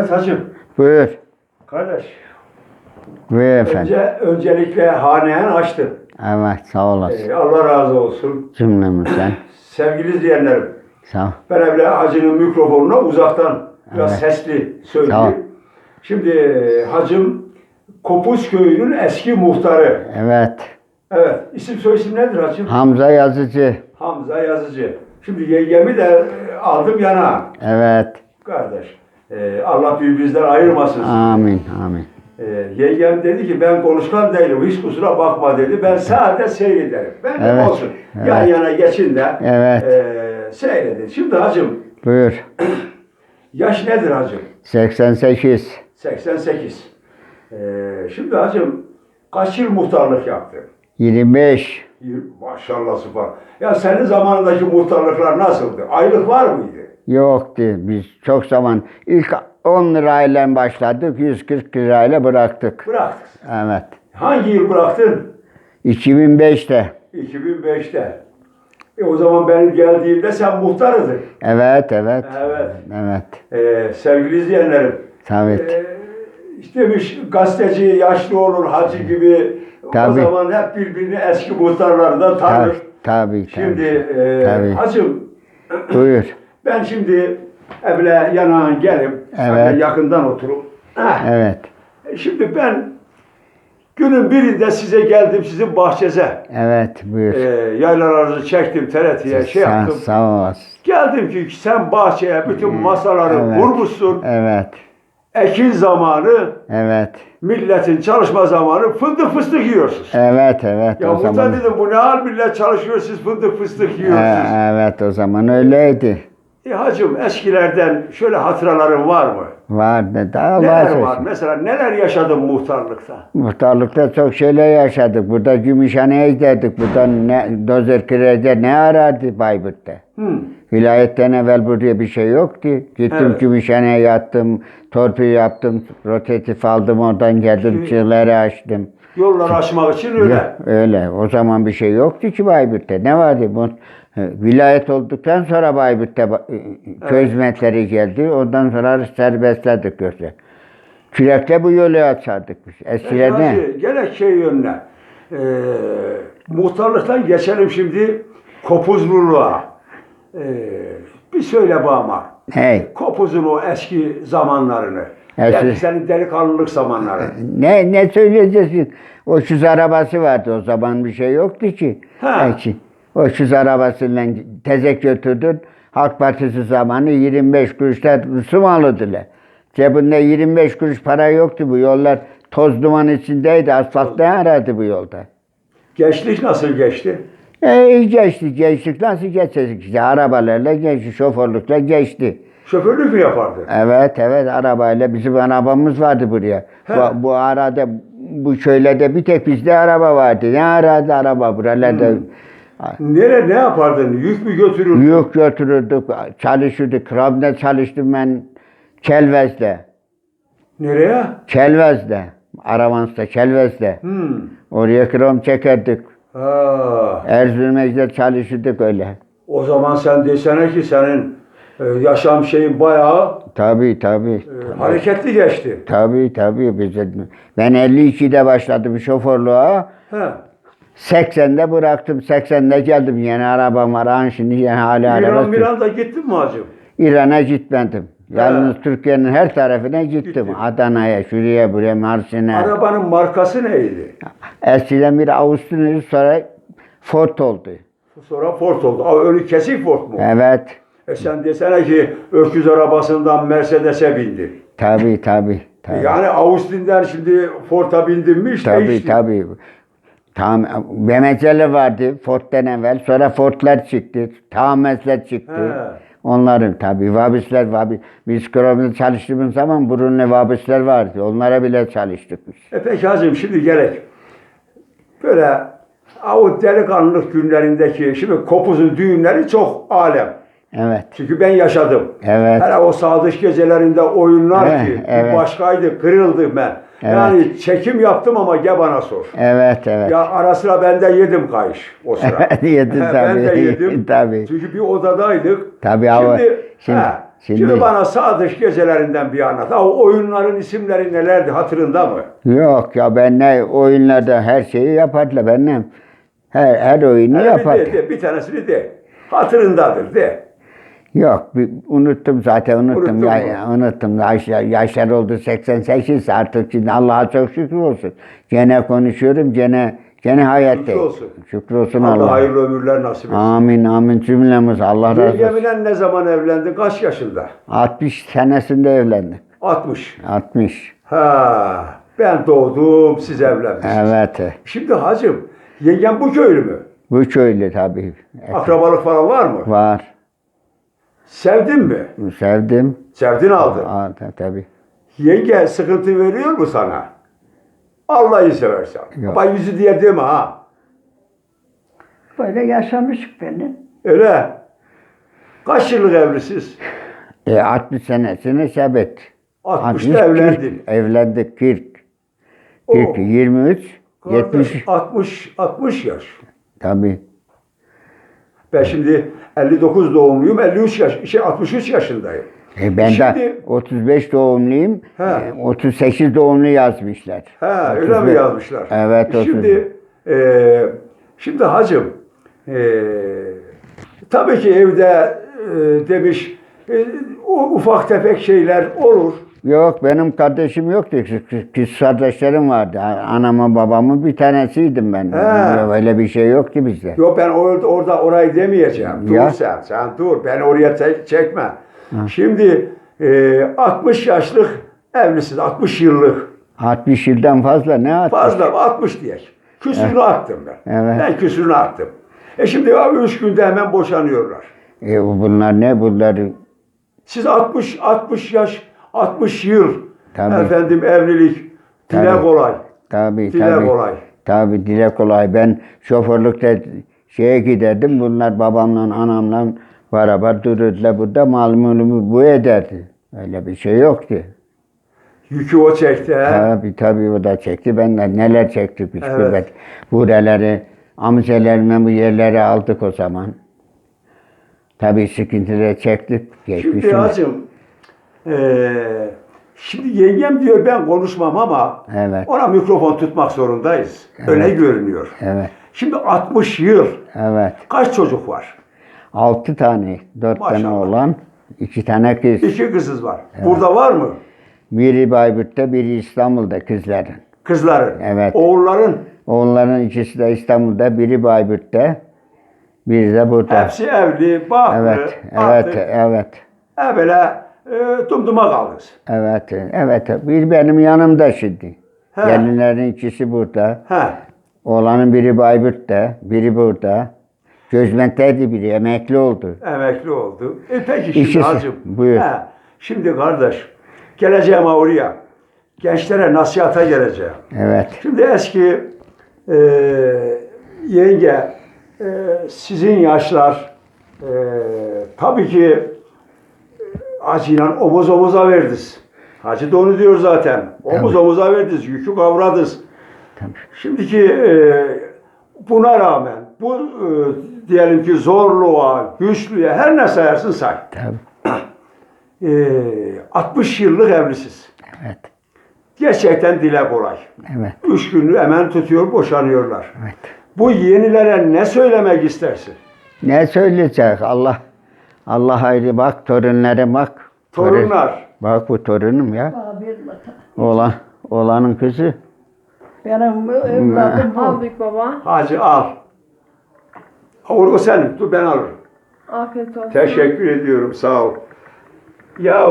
Evet hacım. Buyur. Kardeş. Buyur efendim. Önce, öncelikle hanen açtın. Evet sağ olasın. Ee, Allah razı olsun. Cümlemizden. Sevgili izleyenlerim. Sağ ol. Ben evle hacının mikrofonuna uzaktan biraz Evet. sesli söyleyeyim. Şimdi e, hacım Kopuz köyünün eski muhtarı. Evet. Evet. İsim soyisim nedir hacım? Hamza Yazıcı. Hamza Yazıcı. Şimdi yengemi de e, aldım yana. Evet. Kardeş. E, Allah birbirimizden ayırmasın. Amin. Amin. E, yengem dedi ki ben konuşkan değilim. Hiç kusura bakma dedi. Ben sadece seyrederim. Ben Evet, olsun. Yan evet. yana geçin de Evet. e, seyredin. Şimdi hacım Buyur. yaş nedir hacım? 88. 88. E, şimdi hacım kaç yıl muhtarlık yaptın? 25. Yirmi- Maşallah süper. Ya senin zamanındaki muhtarlıklar nasıldı? Aylık var mıydı? Yoktu. Biz çok zaman ilk 10 lirayla başladık. 140 lirayla bıraktık. Bıraktık. Evet. Hangi yıl bıraktın? 2005'te. 2005'te. E o zaman ben geldiğimde sen muhtarıdın. Evet, evet. Evet. Evet. Ee, sevgili izleyenlerim. Evet. Ee, işte demiş gazeteci yaşlı olur hacı gibi. O Tabii. zaman hep birbirini eski muhtarlardan tanır. Tabii, tabii. Şimdi tabii. e, Tabii. hacım Buyur. Ben şimdi evle yanağın gelip Evet. yakından oturup. Heh, Evet. Şimdi ben günün birinde size geldim sizin bahçeze. Evet, buyur. Ee, yaylalarınızı çektim TRT'ye şey sağ, yaptım. sağ olasın. Geldim ki sen bahçeye bütün masaları Evet. vurmuşsun. Evet. Ekin zamanı, Evet. milletin çalışma zamanı fındık fıstık yiyorsunuz. Evet, evet. Ya o muhtar zaman. dedim bu ne hal millet çalışıyor siz fındık fıstık E, yiyorsunuz. evet, o zaman öyleydi. E hacım eskilerden şöyle hatıraların var mı? Vardı. Daha Allah Neler olsun. var? Mesela neler yaşadın muhtarlıkta? Muhtarlıkta çok şeyler yaşadık. Burada Gümüşhane'ye giderdik. Buradan ne, dozer kirece ne arardı Bayburt'ta? Hı. Vilayetten evvel buraya bir şey yoktu. Gittim Evet. Gümüşhane'ye yattım. Torpil yaptım. Rotatif aldım oradan geldim. Şimdi- Çığları açtım. Yolları aşmak için öyle. Ya, öyle. O zaman bir şey yoktu ki Bayburt'ta. Ne vardı? Bu, vilayet olduktan sonra Bayburt'ta ba- e, köy hizmetleri geldi. Ondan sonra serbestledik göze. Kürekle bu yolu açardık biz. Ne? Hacı, gene şey yönüne. Ee, muhtarlıktan geçelim şimdi kopuzluluğa. Ee, bir söyle bana. Hey. Kopuzun o eski zamanlarını. Eski- Yani senin delikanlılık zamanları. Ne ne söyleyeceksin? O şuz arabası vardı o zaman bir şey yoktu ki. Ha. Belki. O şuz arabasıyla tezek götürdün. Halk Partisi zamanı 25 kuruşta Rusum alırdılar. Cebinde 25 kuruş para yoktu bu yollar. Toz duman içindeydi. Asfalt ne aradı bu yolda? Gençlik nasıl geçti? E, iyi geçti. Gençlik nasıl geçecek işte? Arabalarla geçti. Şoförlükle geçti. Şoförlük mü yapardın? Evet evet arabayla bizim arabamız vardı buraya. He. Bu, bu arada bu köylerde bir tek bizde araba vardı. Ne aradı araba buralarda. Hmm. Nere ne yapardın? Yük mü götürürdün? Yük götürürdük, çalışırdık. Krabne çalıştım ben Kelvez'de. Nereye? Kelvez'de. Aravans'ta, Kelvez'de. Hmm. Oraya krom çekerdik. Ha. Erzurum'da çalışırdık öyle. O zaman sen desene ki senin e, yaşam şeyin bayağı Tabii tabii. e, hareketli geçti. Tabii tabii. Bize, ben 52'de başladım şoförlüğe. He. 80'de bıraktım. 80'de geldim. Yeni arabam var. An şimdi yeni hala araba. İran sür- Miran'da gittin mi hacım? İran'a gitmedim. Yalnız Türkiye'nin her tarafına gittim. Gittin. Adana'ya, şuraya, buraya, Mersin'e. Arabanın markası neydi? Eskiden bir Avusturya sonra Ford oldu. Sonra Ford oldu. Aa, önü kesik Ford mu? Evet. E sen desene ki öküz arabasından Mercedes'e bindi. Tabii tabii. Tabii Yani Austin'den şimdi Ford'a bindin mi işte tabii. işte. tabii. Tamam. BMC'li vardı Ford'dan evvel. Sonra Ford'lar çıktı. Tammez'ler çıktı. He. Onların tabii vabisler vabi. Biz Krom'da çalıştığımız zaman burunlu vabisler vardı. Onlara bile çalıştık biz. E peki hacım şimdi gerek. Böyle o delikanlılık günlerindeki şimdi kopuzun düğünleri çok alem. Evet. Çünkü ben yaşadım. Evet. Hele o sadık gecelerinde oyunlar Evet, ki evet. başkaydı, kırıldı ben. Evet. Yani çekim yaptım ama gel bana sor. Evet evet. Ya ara sıra ben de yedim kayış o sıra. Yedin ben de tabii, yedim. tabii. Çünkü bir odadaydık. Tabii ama Şimdi, şimdi- he, Şimdi, Şimdi bana Sadık gecelerinden bir anlat. O oyunların isimleri nelerdi hatırında mı? yok ya ben ne oyunlarda her şeyi yapardılar benim. Her, her oyunu Hele bir, yapardı. de, de, bir tanesini de. Hatırındadır de. Yok bir- unuttum zaten unuttum. Unuttun Ya, unuttum. Yaşlar, yaşlar oldu 88 artık şimdi Allah'a çok şükür olsun. Gene konuşuyorum gene gene hayattayım. olsun. Şükür olsun Allah Allah'a. hayırlı ömürler nasip etsin. Amin amin cümlemiz Allah razı olsun. Yengemle ne zaman evlendin? Kaç yaşında? 60 senesinde evlendik. 60. 60. Ha, ben doğdum, siz evlenmişsiniz. Evet. Şimdi hacım, yengem bu köylü mü? Bu köylü tabii. Akrabalık falan var mı? Var. Sevdin mi? Sevdim. Sevdin aldın. Aa, ta- tabii. Yenge sıkıntı veriyor mu sana? Allah'ı seversen. Yok. Ama yüzü diye deme ha. Böyle yaşamışık beni. Öyle. Kaç yıllık evlisiz? E, 60 senesini sebet. 60'ta evlendin. Evlendik 40. Oo. 40, 23, Kardeş, 70. 60, 60 yaş. Tabii. Ben şimdi 59 doğumluyum, 53 yaş, şey 63 yaşındayım. E ben Şimdi- de 35 doğumluyum. He. E, 38 doğumlu yazmışlar. Ha, öyle mi 35 yazmışlar? Evet, 35. Şimdi, e, şimdi hacım, e, tabii ki evde e, demiş, e, ufak tefek şeyler olur. Yok benim kardeşim yoktu. Kız- kardeşlerim vardı. Anamın babamın bir tanesiydim ben. He. Öyle bir şey yoktu bizde. Yok ben orada, orada orayı demeyeceğim. Dur Ya. sen, sen dur. Ben oraya te- çekme. Şimdi e, 60 yaşlık evlisiniz, 60 yıllık. 60 yıldan fazla ne 60? Fazla 60 diye. Küsürünü attım ben. Evet. Ben küsürünü attım. E şimdi abi 3 günde hemen boşanıyorlar. E, bunlar ne? Bunlar Siz 60 60 yaş, 60 yıl Tabii. efendim evlilik dile Tabii. kolay. tabii Dile tabii. kolay. Tabii dile kolay. Ben şoförlükte şeye giderdim. Bunlar babamla anamla beraber dururdular. Burada mal mülümü bu ederdi. Öyle bir şey yoktu. Yükü o çekti. he. Tabii tabii o da çekti. Ben de neler çektik biz Evet. gurbet. Buraları, amcalarımla bu yerleri aldık o zaman. Tabii sıkıntıları çektik. Şimdi Geçmişim. hacım eee şimdi yengem diyor ben konuşmam ama Evet. ona mikrofon tutmak zorundayız. Öyle görünüyor. Evet. Şimdi 60 yıl Evet. kaç çocuk var? Altı tane, dört tane Maşallah. oğlan, iki tane kız. İki kızınız var. Burada var mı? Biri Bayburt'ta, biri İstanbul'da kızların. Kızların. Evet. Oğulların Oğulların ikisi de İstanbul'da, biri Bayburt'ta, biri de burada. hepsi evli, baklı. Evet, evet, Artık evet. e, böyle e, dumduma kaldınız. Evet, evet. Bir benim yanımda şimdi. He. Gelinlerin ikisi burada. He. Oğlanın biri Bayburt'ta, biri burada. Gözmenteydi biri, emekli oldu. Emekli oldu. E peki şimdi İkisi. hacım. Buyur. He, şimdi kardeş geleceğim oraya. Gençlere nasihata geleceğim. Evet, Şimdi eski e, yenge e, sizin yaşlar e, tabii ki hacıyla omuz omuza verdiniz. Hacı da onu diyor zaten. Omuz omuza verdiniz, yükü kavradınız. Tabii. Şimdiki e, buna rağmen bu e, diyelim ki zorluğa, güçlüğe her ne sayarsın say. tabii. E, 60 yıllık evlisiz. Evet, Gerçekten dile kolay. evet, Üç günlü hemen tutuyor, boşanıyorlar. evet. Bu yenilere ne söylemek istersin? Ne söyleyecek Allah? Allah ayrı bak, torunlara bak. Torun- Torunlar. Bak bu torunum ya. Oğlan, oğlanın kızı. Benim evladım bu. Al büyük baba. Hacı al. O, o senin, dur ben alırım. Afiyet olsun. Teşekkür ediyorum, sağ ol. Ya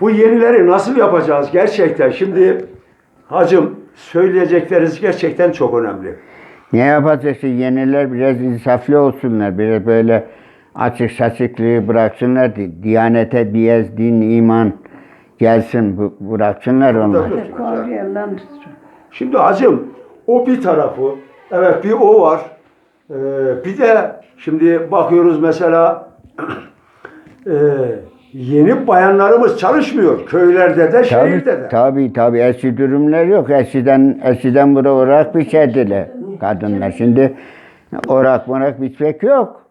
bu yenileri nasıl yapacağız gerçekten? Şimdi hacım söyleyecekleriniz gerçekten çok önemli. Ne yapacaksın? Yeniler biraz insaflı olsunlar. Biraz böyle açık saçıklığı bıraksınlar. Di- Diyanete, biyaz, din, iman gelsin. Bıraksınlar onlar. Şimdi hacım o bir tarafı, evet bir o var. Ee, bir de şimdi bakıyoruz mesela e, yeni bayanlarımız çalışmıyor köylerde de şehirde de. Tabii, tabii. Eski durumlar yok. Eskiden, eskiden burada orak biçerdiler kadınlar. Şimdi orak morak biçmek yok.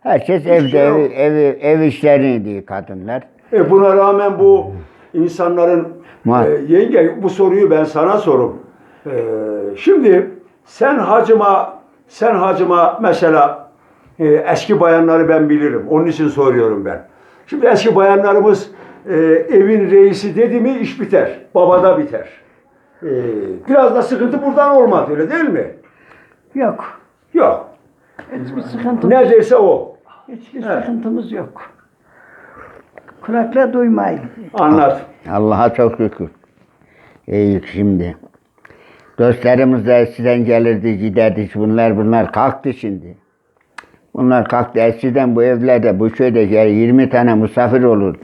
Herkes Hiçbir evde şey ev, yok. ev, ev işlerini diyor kadınlar. E buna rağmen bu insanların e, yenge bu soruyu ben sana sorum. E, şimdi sen hacıma sen hacıma mesela e, eski bayanları ben bilirim. Onun için soruyorum ben. Şimdi eski bayanlarımız e, evin reisi dedi mi iş biter. Babada biter. E, biraz da sıkıntı buradan olmadı öyle değil mi? Yok. Yok. Hiçbir sıkıntımız, Neredeyse o. hiçbir Evet. sıkıntımız yok. Kulakla duymayın. Anlat. Allah'a çok şükür. İyi şimdi. Dostlarımız da eskiden gelirdi giderdi. Bunlar bunlar kalktı şimdi. Bunlar kalktı. Eskiden bu evlerde bu köyde gel- 20 tane misafir olurdu.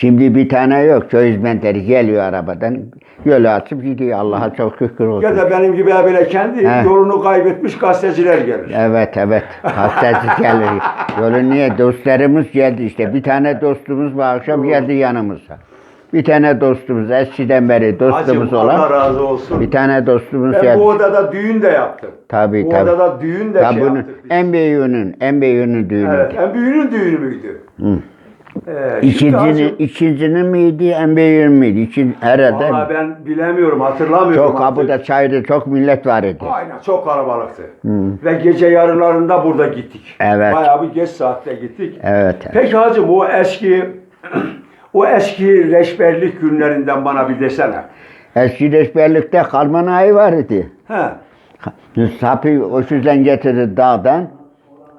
Şimdi bir tane yok. Köy hizmetleri geliyor arabadan. Yolu açıp gidiyor. Allah'a çok şükür olsun. Ya da benim gibi böyle kendi He. yolunu kaybetmiş gazeteciler gelir. Evet evet. Hastası gelir. Yolu niye? Dostlarımız geldi işte. Bir tane dostumuz bu akşam geldi yanımıza. Bir tane dostumuz eskiden beri dostumuz Hacım, Allah olan razı olsun. bir tane dostumuz Ben geldi. bu odada düğün de yaptım. Tabii bu tabii. odada düğün de Tabii şey bunun yaptık biz. en büyüğünün, en büyüğünün düğünü. Evet, en büyüğünün düğünü müydü? Hı. Ee, İkincinin, ikincinin miydi, en büyüğünün müydü? İkin, herhalde. Vallahi ben bilemiyorum, hatırlamıyorum. Çok artık. kapıda çaydı, çok millet var idi. Aynen, çok kalabalıktı. Ve gece yarılarında burada gittik. Evet. Bayağı bir geç saatte gittik. Evet. Peki hacım o eski o eski reşberlik günlerinden bana bir desene. Eski reşberlikte kalman ayı var idi. He. Sapı o yüzden getirir dağdan.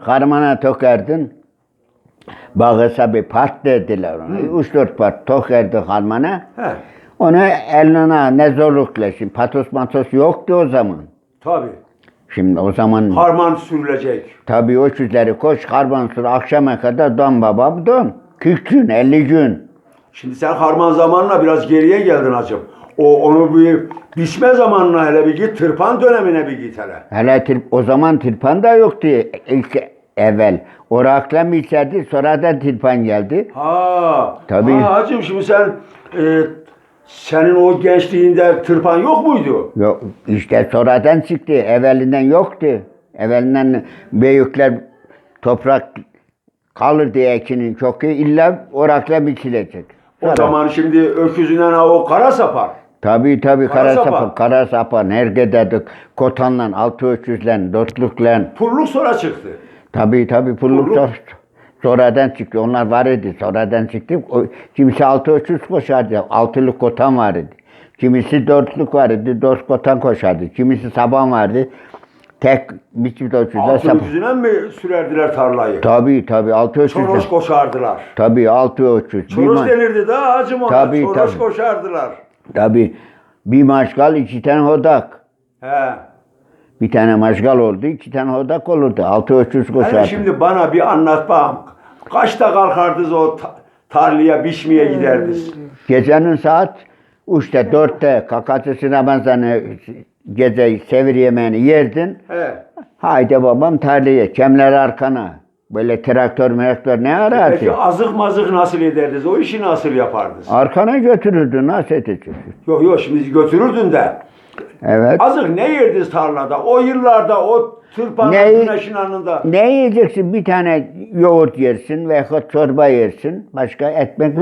Karmana tokerdin. Bağı sapı part dediler ona. Üç dört part tokerdi karmana. He. Onu eline ne zorlukla. Şimdi patos matos yoktu o zaman. Tabii. Şimdi o zaman Harman sürülecek. tabii o yüzleri koş karban sür akşama kadar don babam don. 40 gün 50 gün. Şimdi sen harman zamanına biraz geriye geldin hacım. O onu bir biçme zamanına hele bir git, tırpan dönemine bir git hele. Hele tir, o zaman tirpan da yoktu ilk evvel. Orakla mı içerdi sonradan tirpan geldi. Ha. Tabii. Ha hacım şimdi sen e, senin o gençliğinde tırpan yok muydu? Yok işte sonradan çıktı. Evvelinden yoktu. Evvelinden büyükler toprak kalır diye ekinin çok iyi. İlla orakla biçilecek. O Sonra- zaman şimdi öküzünden ha o kara sapar. Tabii tabii Kara kara, sapan. sapan, kara sapan, hergededik, kotanla, altı ölçüzle, dörtlükle. Pulluk sonra çıktı. Tabii tabii pulluk sor- sonradan çıktı. Onlar var idi, sonradan çıktı. O, kimisi altı ölçüz koşardı, altılık kotan var idi. Kimisi dörtlük var idi, dört kotan koşardı. Kimisi saban vardı, tek biçim ölçüzle Altı saban. mi sürerdiler tarlayı? Tabii tabii altı ölçüzle. Çoroş koşardılar. Tabii altı Çoroş ma- denirdi daha hacım ona. Tabii, Çoroş tabii. koşardılar. Tabii bir maşgal, iki tane hodak. He. Bir tane maşgal oldu, iki tane hodak olurdu. Altı Hele koşardı. şimdi bana bir anlat bakalım. Kaçta kalkardınız o ta- tarlaya biçmeye giderdiniz? Gecenin saat üçte, dörtte kakatı Ramazan'ı gece sevir yemeğini yerdin. He. Haydi babam tarlaya, kemler arkana. Böyle traktör traktör ne arardı? Peki azık mazık nasıl ederdiniz? O işi nasıl yapardınız? Arkana götürürdü, nasıl edeceksin? Yok yok şimdi götürürdün de. Evet. Azık ne yerdiniz tarlada? O yıllarda o tırpanın Ne- güneşin anında. Ne yiyeceksin? Bir tane yoğurt yersin veya çorba yersin. Başka ekmek